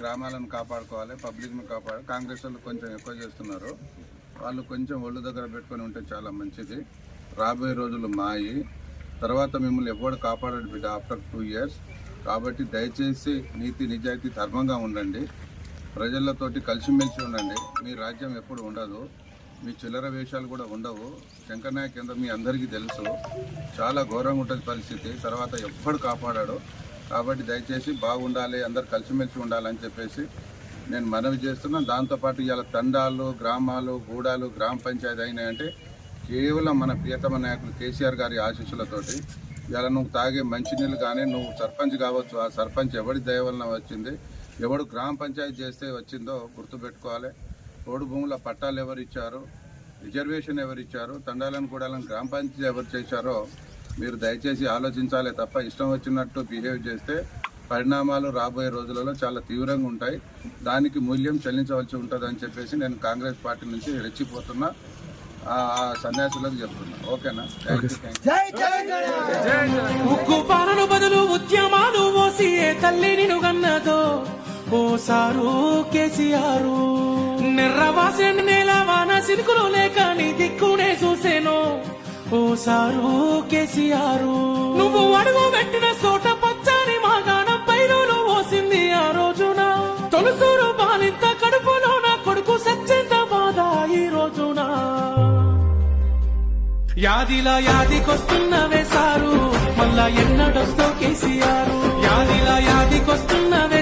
గ్రామాలను కాపాడుకోవాలి పబ్లిక్ను కాపాడు కాంగ్రెస్ వాళ్ళు కొంచెం ఎక్కువ చేస్తున్నారు. వాళ్ళు కొంచెం ఒళ్ళు దగ్గర పెట్టుకొని ఉంటే చాలా మంచిది. రాబోయే రోజులు మాయి. తర్వాత మిమ్మల్ని ఎవడు కాపాడడు బిడ్డ ఆఫ్టర్ టూ ఇయర్స్? కాబట్టి దయచేసి నీతి నిజాయితీ ధర్మంగా ఉండండి. ప్రజలతోటి కలిసిమెలిసి ఉండండి. మీ రాజ్యం ఎప్పుడు ఉండదు. మీ చిల్లర వేషాలు కూడా ఉండవు. శంకర్నాయక్ కింద మీ అందరికీ తెలుసు. చాలా ఘోరంగా ఉంటుంది పరిస్థితి. తర్వాత ఎప్పుడు కాపాడాడు. కాబట్టి దయచేసి బాగుండాలి అందరు కలిసిమెలిసి ఉండాలని చెప్పేసి నేను మనవి చేస్తున్నాను దాంతోపాటు ఇవాళ తండాలు గ్రామాలు గూడాలు గ్రామ పంచాయతీ అయినాయంటే కేవలం మన ప్రియతమ నాయకులు కేసీఆర్ గారి ఆశీస్సులతోటి ఇవాళ నువ్వు తాగే మంచినీళ్ళు కానీ నువ్వు సర్పంచ్ కావచ్చు ఆ సర్పంచ్ ఎవడి దయ వలన వచ్చింది ఎవడు గ్రామ పంచాయతీ చేస్తే వచ్చిందో గుర్తుపెట్టుకోవాలి. రోడ్డు భూముల పట్టాలు ఎవరు ఇచ్చారు రిజర్వేషన్ ఎవరు ఇచ్చారు తండాలను కూడా గ్రామ పంచాయతీ ఎవరు చేశారో మీరు దయచేసి ఆలోచించాలి తప్ప ఇష్టం వచ్చినట్టు బిహేవ్ చేస్తే పరిణామాలు రాబోయే రోజులలో చాలా తీవ్రంగా ఉంటాయి. దానికి మూల్యం చెల్లించవలసి ఉంటుంది అని చెప్పేసి నేను కాంగ్రెస్ పార్టీ నుంచి రెచ్చిపోతున్నా. సన్యాసులకు చెప్తున్నా. ఓకేనా? ఉక్కు పాలన బదులు ఉద్యమాలు మోసి ఏ తల్లి నిను గన్నదో? ఓ సారు కేసీఆర్ నిర్రవాసే నేల వాన సినుకులు లేక నీ చూసేను ఓ సారు కేసీఆర్. నువ్వు అడుగు పెట్టిన చోట పచ్చని మాగాణం పైరులు పోసింది ఆ రోజున. తొలుసూరు బాలింత కడుపులో నా కొడుకు సచ్చింత బాధ ఈ రోజున. యాదిలా యాదికొస్తున్నవే సారు మళ్ళా ఎన్నడొస్తో కేసీఆర్? యాదిలా యాదికొస్తున్నవే